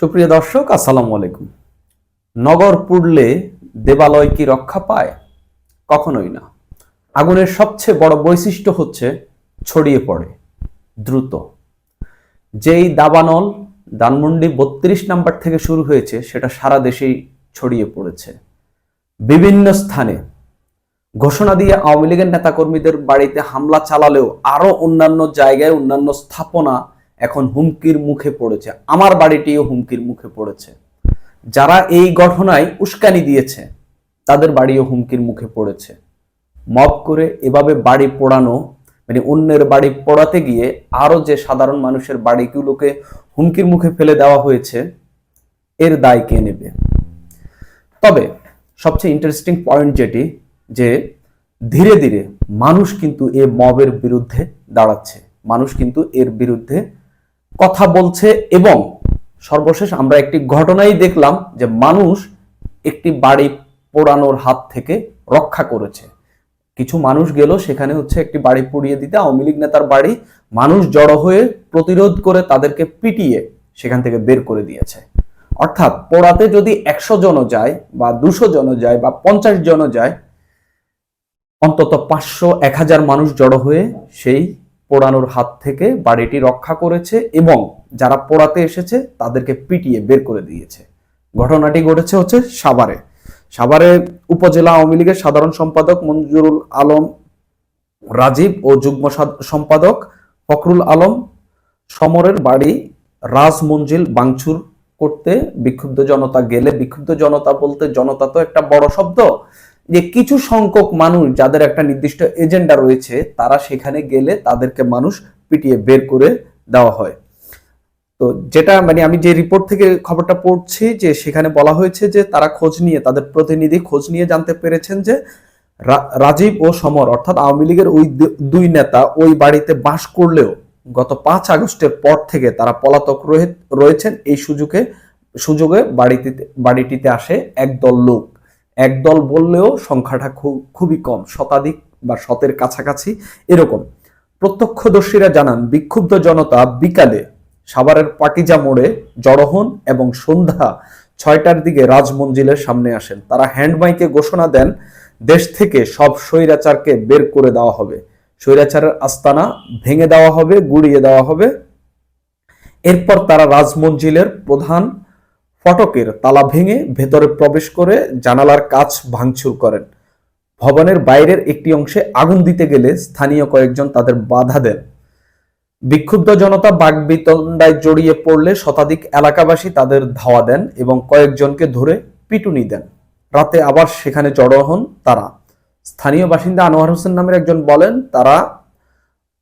সুপ্রিয় দর্শক, আসসালামু আলাইকুম। নগর পুড়লে দেবালয় কি রক্ষা পায়? কখনোই না। আগুনের সবচেয়ে বড় বৈশিষ্ট্য হচ্ছে ছড়িয়ে পড়ে, দ্রুত। যেই দাবানল ধানমন্ডি বত্রিশ নাম্বার থেকে শুরু হয়েছে, সেটা সারা দেশেই ছড়িয়ে পড়েছে। বিভিন্ন স্থানে ঘোষণা দিয়ে আওয়ামী লীগের নেতাকর্মীদের বাড়িতে হামলা চালালেও আরও অন্যান্য জায়গায় অন্যান্য স্থাপনা এখন হুমকির মুখে পড়েছে। আমার বাড়িটিও হুমকির মুখে পড়েছে। যারা এই ঘটনায় উস্কানি দিয়েছে, তাদের বাড়িও হুমকির মুখে পড়েছে। মব করে এভাবে বাড়ি পোড়ানো মানে অন্যের বাড়ি পোড়াতে গিয়ে আরও যে সাধারণ মানুষের বাড়িগুলোকে হুমকির মুখে ফেলে দেওয়া হয়েছে, এর দায় কে নেবে? তবে সবচেয়ে ইন্টারেস্টিং পয়েন্ট যেটি, যে ধীরে ধীরে মানুষ কিন্তু এ মবের বিরুদ্ধে দাঁড়াচ্ছে। মানুষ কিন্তু এর বিরুদ্ধে কথা বলছে এবং সর্বশেষ আমরা একটি ঘটনাই দেখলাম যে মানুষ একটি বাড়ি পোড়ানোর হাত থেকে রক্ষা করেছে। কিছু মানুষ গেল, সেখানে হচ্ছে একটি বাড়ি পুড়িয়ে দিতে। আওয়ামী লীগ নেতার বাড়ি। মানুষ জড়ো হয়ে প্রতিরোধ করে তাদেরকে পিটিয়ে সেখান থেকে বের করে দিয়েছে। অর্থাৎ পোড়াতে যদি একশো জনও যায় বা দুশো জনও যায় বা পঞ্চাশ জনও যায়, অন্তত পাঁচশো, এক হাজার মানুষ জড়ো হয়ে সেই পোড়ানোর হাত থেকে বাড়িটি রক্ষা করেছে এবং যারা পোড়াতে এসেছে তাদেরকে পিটিয়ে বের করে দিয়েছে। ঘটনাটি ঘটেছে হচ্ছে সাভারে। সাভারে উপজেলা আওয়ামী লীগের সাধারণ সম্পাদক মঞ্জুরুল আলম, রাজীব ও যুগ্ম সম্পাদক ফখরুল আলম, সমরের বাড়ি রাজ মঞ্জিল বাংচুর করতে বিক্ষুব্ধ জনতা গেলে বিক্ষুব্ধ জনতা বলতে জনতা তো একটা বড় শব্দ। যে কিছু সংখ্যক মানুষ যাদের একটা নির্দিষ্ট এজেন্ডা রয়েছে, তারা সেখানে গেলে তাদেরকে মানুষ পিটিয়ে বের করে দেওয়া হয়। তো যেটা মানে আমি যে রিপোর্ট থেকে খবরটা পড়ছি যে সেখানে বলা হয়েছে যে তারা খোঁজ নিয়ে, তাদের প্রতিনিধি খোঁজ নিয়ে জানতে পেরেছেন যে রাজীব ও সমর অর্থাৎ আওয়ামী লীগের ওই দুই নেতা ওই বাড়িতে বাস করলেও গত পাঁচ আগস্টের পর থেকে তারা পলাতক রয়ে- রয়েছেন। এই সুযোগে সুযোগে বাড়িটিতে বাড়িটিতে আসে একদল লোক। একদল বললেও সংখ্যাটা খুব, খুবই কম, শতাধিক বা শতের কাছাকাছি এরকম। প্রত্যক্ষদর্শীরা জানান, বিক্ষুব্ধ জনতা বিকালে সাভারের পাকিজা মোড়ে জড়ো হন এবং সন্ধ্যা ছয়টার দিকে রাজমঞ্জিলের সামনে আসেন। তারা হ্যান্ডমাইকে ঘোষণা দেন, দেশ থেকে সব স্বৈরাচারকে বের করে দেওয়া হবে। স্বৈরাচারের আস্তানা ভেঙে দেওয়া হবে, গুড়িয়ে দেওয়া হবে। এরপর তারা রাজমঞ্জিলের প্রধান ফটকের তালা ভেঙে ভেতরে প্রবেশ করে জানালার কাচ ভাঙচুর করেন। ভবনের বাইরের একটি অংশে আগুন দিতে গেলে স্থানীয় কয়েকজন তাদের বাধা দেন। বিক্ষুব্ধ জনতা বাগবিতণ্ডায় জড়িয়ে পড়লে শতাধিক এলাকাবাসী তাদের ধাওয়া দেন এবং কয়েকজনকে ধরে পিটুনি দেন। রাতে আবার সেখানে জড়ো হন তারা। স্থানীয় বাসিন্দা আনোয়ার হোসেন নামের একজন বলেন, তারা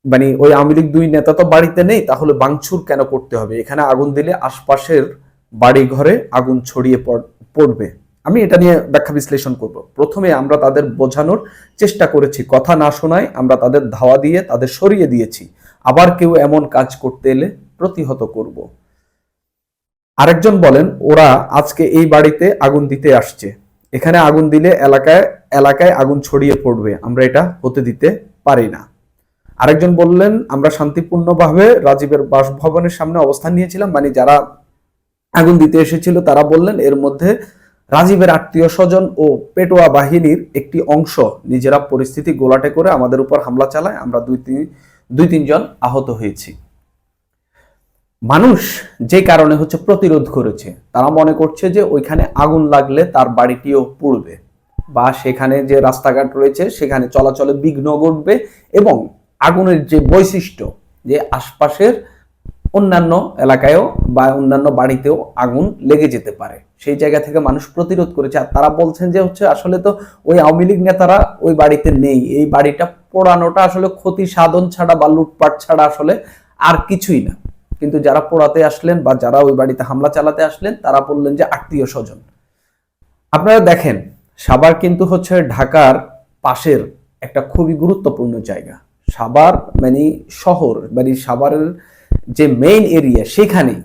মানে ওই আওয়ামী লীগ দুই নেতা তো বাড়িতে নেই, তাহলে বাংচুর কেন করতে হবে? এখানে আগুন দিলে আশপাশের বাড়ি ঘরে আগুন ছড়িয়ে পড়- পড়বে। আমি এটা নিয়ে ব্যাখ্যা বিশ্লেষণ করব। প্রথমে আমরা তাদের বোঝানোর চেষ্টা করেছি। কথা না শোনায় আমরা তাদের ধাওয়া দিয়ে, তাদের সরিয়ে দিয়েছি। আবার কেউ এমন কাজ করতে এলে প্রতিহত করব। আরেকজন বলেন, ওরা আজকে এই বাড়িতে আগুন দিতে আসছে। এখানে আগুন দিলে এলাকায় এলাকায় আগুন ছড়িয়ে পড়বে। আমরা এটা হতে দিতে পারি না। আরেকজন বললেন, আমরা শান্তিপূর্ণভাবে রাজীবের বাসভবনের সামনে অবস্থান নিয়েছিলাম। মানে যারা আগুন দিতে এসেছিল। তারা বললেন, এর মধ্যে রাজীবের আত্মীয় স্বজন ও পেটোয়া বাহিনীর একটি অংশ নিজেরা পরিস্থিতি গোলাটে করে আমাদের উপর হামলা চালায়। আমরা দুই তিন, দুই তিনজন আহত হয়েছি। মানুষ যে কারণে হচ্ছে প্রতিরোধ করেছে, তারা মনে করছে যে ওইখানে আগুন লাগলে তার বাড়িটিও পুড়বে বা সেখানে যে রাস্তাঘাট রয়েছে, সেখানে চলাচলে বিঘ্ন ঘটবে এবং আগুনের যে বৈশিষ্ট্য, যে আশপাশের অন্যান্য এলাকায়ও বা অন্যান্য বাড়িতেও আগুন লেগে যেতে পারে। সেই জায়গা থেকে মানুষ প্রতিরোধ করেছে। আর তারা বলছেন যে হচ্ছে আসলে তো ওই আওয়ামী লীগ নেতারা ওই বাড়িতে নেই। এই বাড়িটা পোড়ানোটা আসলে ক্ষতি সাধন ছাড়া বা লুটপাট ছাড়া আসলে আর কিছুই না। কিন্তু যারা পোড়াতে আসলেন বা যারা ওই বাড়িতে হামলা চালাতে আসলেন, তারা বললেন যে আত্মীয় স্বজন। আপনারা দেখেন সাবার কিন্তু হচ্ছে ঢাকার পাশের একটা খুবই গুরুত্বপূর্ণ জায়গা। সাবার মানে শহর মানে সাভারের যে মেইন এরিয়া সেখানে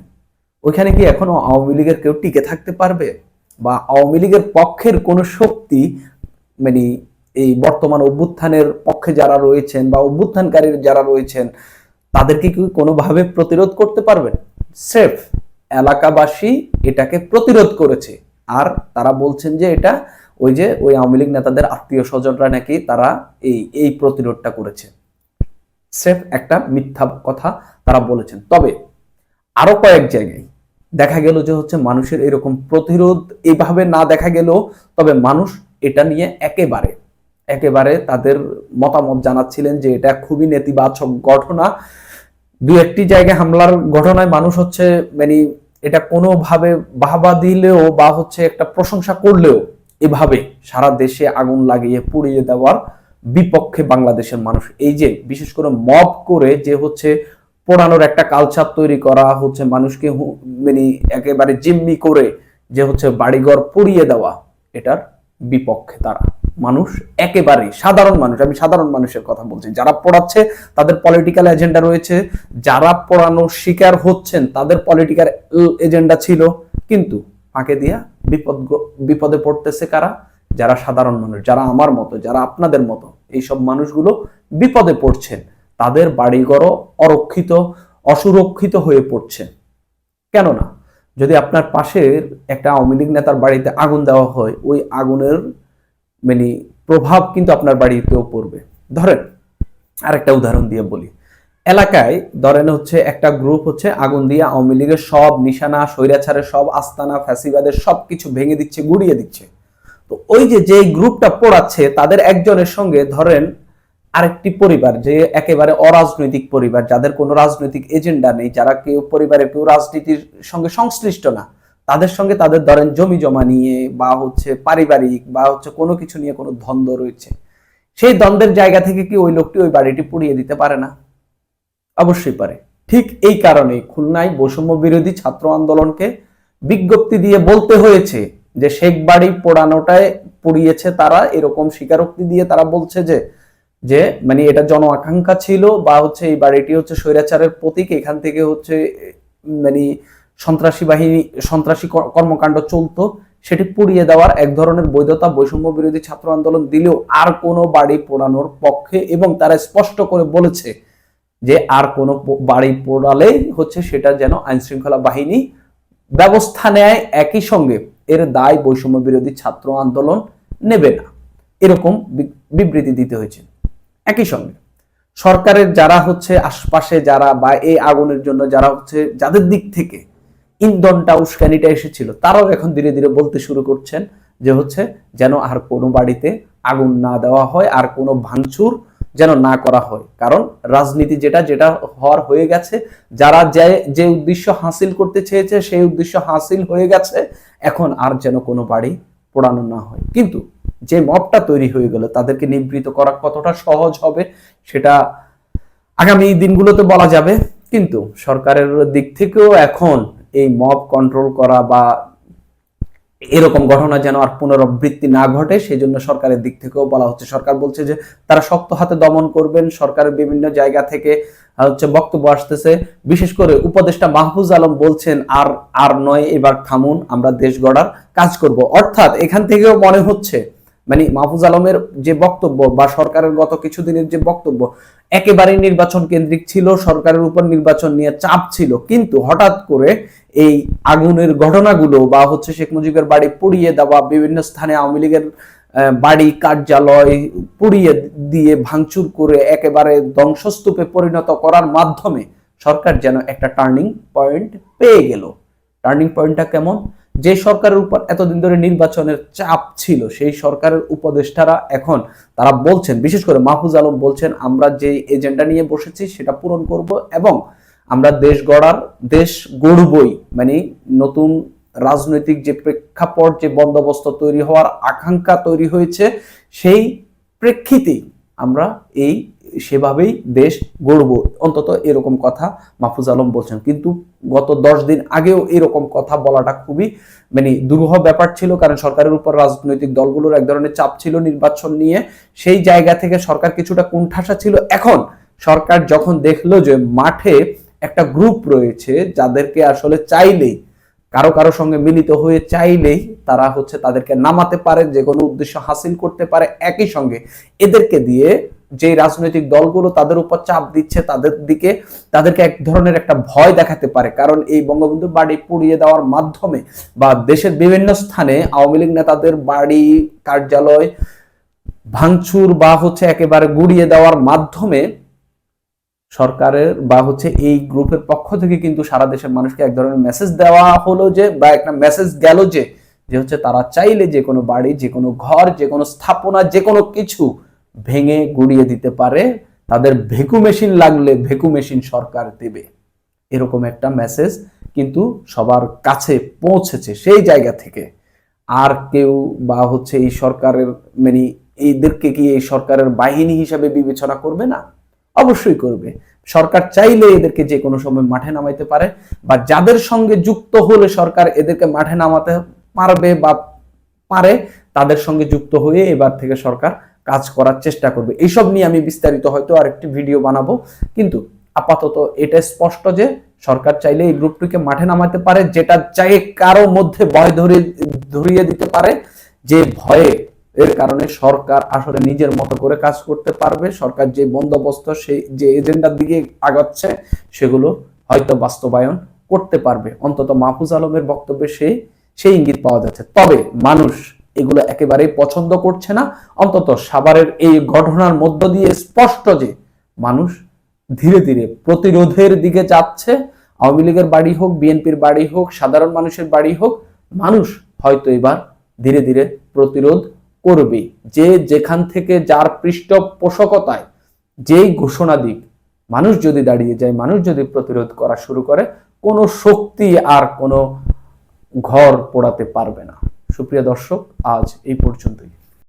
ওইখানে কি এখনও আওয়ামী লীগের কেউ টিকে থাকতে পারবে? বা আওয়ামী লীগের পক্ষের কোনো শক্তি মানে এই বর্তমান অভ্যুত্থানের পক্ষে যারা রয়েছেন বা অভ্যুত্থানকারী যারা রয়েছেন, তাদেরকে কি কোনোভাবে প্রতিরোধ করতে পারবেন সেফ এলাকাবাসী এটাকে প্রতিরোধ করেছে। আর তারা বলছেন যে এটা ওই যে ওই আওয়ামী লীগ নেতাদের আত্মীয় স্বজনরা নাকি তারা এই এই প্রতিরোধটা করেছে। স্রেফ একটা মিথ্যা কথা তারা বলেছেন। তবে আরও কয়েক জায়গায় দেখা গেল যে হচ্ছে মানুষের এরকম প্রতিরোধ এইভাবে না দেখা গেল তবে মানুষ এটা নিয়ে একেবারে একেবারে তাদের মতামত জানাচ্ছিলেন যে এটা খুবই নেতিবাচক ঘটনা। দু একটি জায়গায় হামলার ঘটনায় মানুষ হচ্ছে মানে এটা কোনোভাবে বাহবা দিলেও বা হচ্ছে একটা প্রশংসা করলেও এভাবে সারা দেশে আগুন লাগিয়ে পুড়িয়ে দেওয়ার বিপক্ষে বাংলাদেশের মানুষ। এই যে বিশেষ করে মব করে যে হচ্ছে পোড়ানোর একটা কালচার তৈরি করা, হচ্ছে মানুষকে মানে একেবারে জিম্মি করে যে হচ্ছে বাড়িঘর পুড়িয়ে দেওয়া, এটার বিপক্ষে তারা। মানুষ একেবারে সাধারণ মানুষ, আমি সাধারণ মানুষের কথা বলছি। যারা পড়াচ্ছে, তাদের পলিটিক্যাল এজেন্ডা রয়েছে। যারা পড়ানোর শিকার হচ্ছেন, তাদের পলিটিক্যাল এজেন্ডা ছিল। কিন্তু ফাঁকে দিয়া বিপদ বিপদে পড়তেছে কারা? যারা সাধারণ মানুষ, যারা আমার মতো, যারা আপনাদের মতো। এইসব মানুষগুলো বিপদে পড়ছেন তাদের বাড়িঘরও অরক্ষিত, অসুরক্ষিত হয়ে পড়ছে। কেননা, যদি আপনার পাশের একটা আওয়ামী লীগ নেতার বাড়িতে আগুন দেওয়া হয়, ওই আগুনের মানে প্রভাব কিন্তু আপনার বাড়িতেও পড়বে। ধরেন, আরেকটা উদাহরণ দিয়ে বলি। এলাকায় ধরেন হচ্ছে একটা গ্রুপ হচ্ছে আগুন দিয়ে আওয়ামী লীগের সব নিশানা, স্বৈরাচারের সব আস্তানা, ফ্যাসিবাদের সব কিছু ভেঙে দিচ্ছে, গুড়িয়ে দিচ্ছে। তো ওই যে যে গ্রুপটা পড়াচ্ছে, তাদের একজনের সঙ্গে ধরেন আরেকটি পরিবার যে একেবারে অরাজনৈতিক পরিবার, যাদের কোনো রাজনৈতিক এজেন্ডা নেই, যারা কেউ পরিবারের কেউ রাজনীতির সঙ্গে সংশ্লিষ্ট না, তাদের সঙ্গে তাদের ধরেন জমি জমা নিয়ে বা হচ্ছে পারিবারিক বা হচ্ছে কোনো কিছু নিয়ে কোনো দ্বন্দ্ব রয়েছে। সেই দ্বন্দ্বের জায়গা থেকে কি ওই লোকটি ওই বাড়িটি পুড়িয়ে দিতে পারে না? অবশ্যই পারে। ঠিক এই কারণে খুলনায় বৈষম্য বিরোধী ছাত্র আন্দোলনকে বিজ্ঞপ্তি দিয়ে বলতে হয়েছে যে শেখ বাড়ি পোড়ানোটায় পুড়িয়েছে তারা, এরকম স্বীকারোক্তি দিয়ে তারা বলছে যে যে মানে এটা জন আকাঙ্ক্ষা ছিল বা হচ্ছে এই বাড়িটি হচ্ছে স্বৈরাচারের প্রতীক, এখান থেকে হচ্ছে মানে সন্ত্রাসী বাহিনী, সন্ত্রাসী কর- কর্মকাণ্ড চলতো, সেটি পুড়িয়ে দেওয়ার এক ধরনের বৈধতা বৈষম্য বিরোধী ছাত্র আন্দোলন দিলেও আর কোনো বাড়ি পোড়ানোর পক্ষে এবং তারা স্পষ্ট করে বলেছে যে আর কোনো বাড়ি পোড়ালেই হচ্ছে সেটা যেন আইন শৃঙ্খলা বাহিনী ব্যবস্থা নেয় একই সঙ্গে। এর দায় বৈষম্য বিরোধী ছাত্র আন্দোলন নেবে না। এরকম বিবৃতি দিতে হয়েছে। একই সঙ্গে সরকারের যারা হচ্ছে আশপাশে যারা বা এই আগুনের জন্য যারা হচ্ছে যাদের দিক থেকে ইন্ধনটা উস্কানিটা এসেছিল, তারাও এখন ধীরে ধীরে বলতে শুরু করছেন যে হচ্ছে যেন আর কোনো বাড়িতে আগুন না দেওয়া হয়, আর কোনো ভাঙচুর যেন না করা হয়। কারণ রাজনীতি যেটা যেটা হওয়ার হয়ে গেছে, যারা যে যে উদ্দেশ্য হাসিল করতে চেয়েছে, সেই উদ্দেশ্য হাসিল হয়ে গেছে। এখন আর যেন কোনো বাড়ি পোড়ানো না হয়। কিন্তু যে মবটা তৈরি হয়ে গেল, তাদেরকে নিবৃত করা কতটা সহজ হবে সেটা আগামী দিনগুলোতে বলা যাবে। কিন্তু সরকারের দিক থেকেও এখন এই মব কন্ট্রোল করা বা এরকম ঘটনা যেন আর পুনরাবৃত্তি না ঘটে সেই জন্য সরকারের দিক থেকেও বলা হচ্ছে। সরকার বলছে যে, তারা শক্ত হাতে দমন করবেন। সরকারের বিভিন্ন জায়গা থেকে হচ্ছে বক্তব্য আসতেছে। বিশেষ করে উপদেষ্টা মাহফুজ আলম বলছেন, আর আর নয়, এবার থামুন, আমরা দেশ গড়ার কাজ করব। অর্থাৎ এখান থেকেও মনে হচ্ছে মানে মাহফুজ আলমের যে বক্তব্য বা সরকারের গত কিছুদিনের যে বক্তব্য, একেবারেই নির্বাচন কেন্দ্রিক ছিল, সরকারের উপর নির্বাচন নিয়ে চাপ ছিল। কিন্তু হঠাৎ করে এই আগুনের ঘটনাগুলো বা হচ্ছে শেখ মুজিবের বাড়ি পুড়িয়ে দেওয়া, বিভিন্ন স্থানে আওয়ামী লীগের বাড়ি, কার্যালয় পুড়িয়ে দিয়ে ভাঙচুর করে একেবারে ধ্বংসস্তূপে পরিণত করার মাধ্যমে সরকার যেন একটা টার্নিং পয়েন্ট পেয়ে গেল। টার্নিং পয়েন্টটা কেমন? যে সরকারের উপর এতদিন ধরে নির্বাচনের চাপ ছিল, সেই সরকারের উপদেষ্টারা এখন তারা বলছেন, বিশেষ করে মাহফুজ আলম বলছেন, আমরা যে এজেন্ডা নিয়ে বসেছি সেটা পূরণ করব এবং আমরা দেশ গড়ার, দেশ গড়বই মানে নতুন রাজনৈতিক যে প্রেক্ষাপট, যে বন্দোবস্ত তৈরি হওয়ার আকাঙ্ক্ষা তৈরি হয়েছে, সেই প্রেক্ষিতেই আমরা এই সেভাবেই দেশ গড়ব। অন্তত এরকম কথা মাহফুজ আলম বলছেন। কিন্তু গত দশ দিন আগেও এরকম কথা বলাটা খুবই মানে দুরূহ ব্যাপার ছিল। কারণ সরকারের উপর রাজনৈতিক দলগুলোর এক ধরনের চাপ ছিল নির্বাচন নিয়ে। সেই জায়গা থেকে সরকার কিছুটা কুণ্ঠাসা ছিল। এখন সরকার যখন দেখল যে মাঠে একটা গ্রুপ রয়েছে যাদেরকে আসলে চাইলেই, কারও কারও সঙ্গে মিলিত হয়ে চাইলেই তারা হচ্ছে তাদেরকে নামাতে পারে যে কোনো উদ্দেশ্য হাসিল করতে পারে একই সঙ্গে। এদেরকে দিয়ে যে রাজনৈতিক দলগুলো তাদের উপর চাপ দিচ্ছে তাদের দিকে তাদেরকে এক ধরনের একটা ভয় দেখাতে পারে। কারণ এই বঙ্গবন্ধুর বাড়ি পুড়িয়ে দেওয়ার মাধ্যমে বা দেশের বিভিন্ন স্থানে আওয়ামী লীগ নেতাদের বাড়ি, কার্যালয় ভাঙচুর বা হচ্ছে একেবারে গুড়িয়ে দেওয়ার মাধ্যমে সরকারের বা হচ্ছে এই গ্রুপের পক্ষ থেকে কিন্তু সারা দেশের মানুষকে এক ধরনের মেসেজ দেওয়া হলো যে বা একটা মেসেজ গেল যে যে হচ্ছে তারা চাইলে যে কোনো বাড়ি, যে কোনো ঘর, যে কোনো স্থাপনা, যে কোনো কিছু ভেঙে গুড়িয়ে দিতে পারে, তাদের ভেকু মেশিন লাগলে ভেকু মেশিন সরকার দেবে। এরকম একটা মেসেজ কিন্তু সবার কাছে পৌঁছেছে সেই জায়গা থেকে। আর কেউ বা হচ্ছে এই সরকারের মানে এইদেরকে কি এই সরকারের বাহিনী হিসাবে বিবেচনা করবে না? অবশ্যই করবে। সরকার চাইলে এদেরকে যে কোনো সময় মাঠে নামাইতে পারে, বা যাদের সঙ্গে যুক্ত হলে সরকার এদেরকে মাঠে নামাতে পারবে বা পারে, তাদের সঙ্গে যুক্ত হয়ে এবার থেকে সরকার কাজ করার চেষ্টা করবে। এইসব নিয়ে আমি বিস্তারিত হয়তো আরেকটি ভিডিও বানাবো। কিন্তু আপাতত এটা স্পষ্ট যে সরকার চাইলে এই গ্রুপটিকে মাঠে নামাতে পারে, যেটা চাই কারও মধ্যে ভয় ধরিয়ে ধরিয়ে দিতে পারে, যে ভয়ে এর কারণে সরকার আসলে নিজের মতো করে কাজ করতে পারবে। সরকার যে বন্দোবস্ত, সেই যে এজেন্ডার দিকে আগাচ্ছে, সেগুলো হয়তো বাস্তবায়ন করতে পারবে। অন্তত মাহফুজ আলমের বক্তব্যে সেই সেই ইঙ্গিত পাওয়া যাচ্ছে। তবে মানুষ এগুলো একেবারেই পছন্দ করছে না। অন্তত সাভারের এই ঘটনার মধ্য দিয়ে স্পষ্ট যে মানুষ ধীরে ধীরে প্রতিরোধের দিকে যাচ্ছে। আওয়ামী লীগের বাড়ি হোক, বিএনপির বাড়ি হোক, সাধারণ মানুষের বাড়ি হোক, মানুষ হয়তো এবার ধীরে ধীরে প্রতিরোধ করবে। যে যেখান থেকে যার পৃষ্ঠপোষকতায় যেই ঘোষণা দিক, মানুষ যদি দাঁড়িয়ে যায়, মানুষ যদি প্রতিরোধ করা শুরু করে, কোনো শক্তি আর কোনো ঘর পোড়াতে পারবে না। সুপ্রিয় দর্শক আজ এই পর্যন্তই।